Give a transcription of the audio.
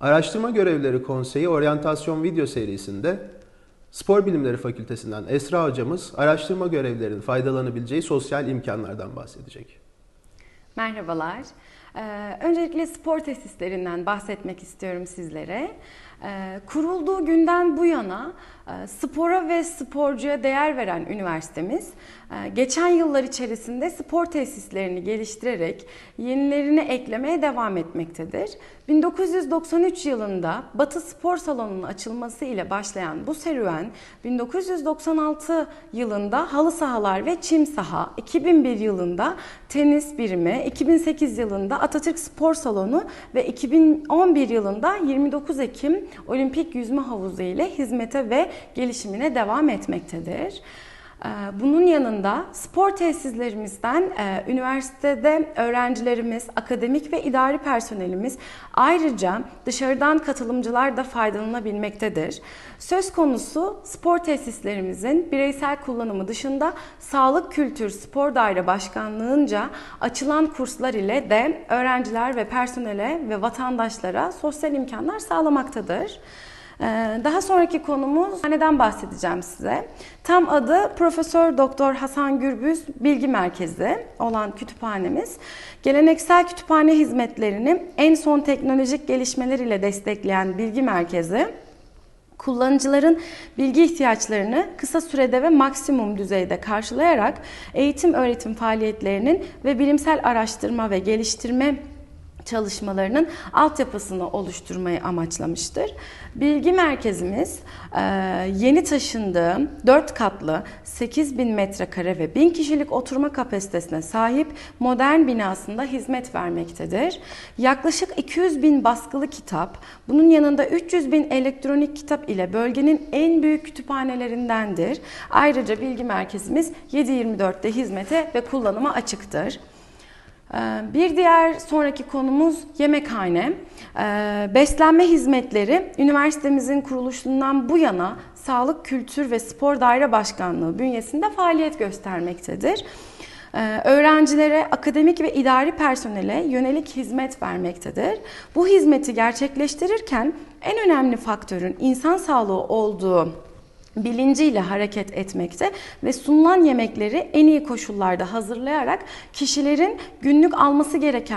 Araştırma Görevlileri Konseyi Oryantasyon video serisinde Spor Bilimleri Fakültesinden Esra hocamız araştırma görevlilerinin faydalanabileceği sosyal imkanlardan bahsedecek. Merhabalar. Ee, öncelikle spor tesislerinden bahsetmek istiyorum sizlere. Ee, kurulduğu günden bu yana e, spora ve sporcuya değer veren üniversitemiz, e, geçen yıllar içerisinde spor tesislerini geliştirerek yenilerini eklemeye devam etmektedir. 1993 yılında Batı Spor Salonu'nun açılması ile başlayan bu serüven 1996 yılında halı sahalar ve çim saha, 2001 yılında tenis birimi, 2008 yılında Atatürk Spor Salonu ve 2011 yılında 29 Ekim Olimpik Yüzme Havuzu ile hizmete ve gelişimine devam etmektedir. Ee, Bunun yanında spor tesislerimizden e, üniversitede öğrencilerimiz, akademik ve idari personelimiz ayrıca dışarıdan katılımcılar da faydalanabilmektedir. Söz konusu spor tesislerimizin bireysel kullanımı dışında Sağlık Kültür Spor Daire Başkanlığı'nca açılan kurslar ile de öğrenciler ve personele ve vatandaşlara sosyal imkanlar sağlamaktadır. Ee, Daha sonraki konumuz neden bahsedeceğim size. Tam adı Profesör Doktor Hasan Gürbüz Bilgi Merkezi olan kütüphanemiz. Geleneksel kütüphane hizmetlerini en son teknolojik gelişmeler ile destekleyen bilgi merkezi kullanıcıların bilgi ihtiyaçlarını kısa sürede ve maksimum düzeyde karşılayarak eğitim öğretim faaliyetlerinin ve bilimsel araştırma ve geliştirme çalışmalarının altyapısını oluşturmayı amaçlamıştır. Bilgi merkezimiz e, yeni taşındığı 4 katlı 8000 metrekare ve 1000 kişilik oturma kapasitesine sahip modern binasında hizmet vermektedir. Yaklaşık 200 bin baskılı kitap, bunun yanında 300 bin elektronik kitap ile bölgenin en büyük kütüphanelerindendir. Ayrıca bilgi merkezimiz 7-24'te hizmete ve kullanıma açıktır. Ee, Bir diğer sonraki konumuz yemekhane. Ee, Beslenme hizmetleri üniversitemizin kuruluşundan bu yana Sağlık, Kültür ve Spor Daire Başkanlığı bünyesinde faaliyet göstermektedir. Ee, Öğrencilere, akademik ve idari personele yönelik hizmet vermektedir. Bu hizmeti gerçekleştirirken en önemli faktörün insan sağlığı olduğu bilinciyle hareket etmekte ve sunulan yemekleri en iyi koşullarda hazırlayarak kişilerin günlük alması gereken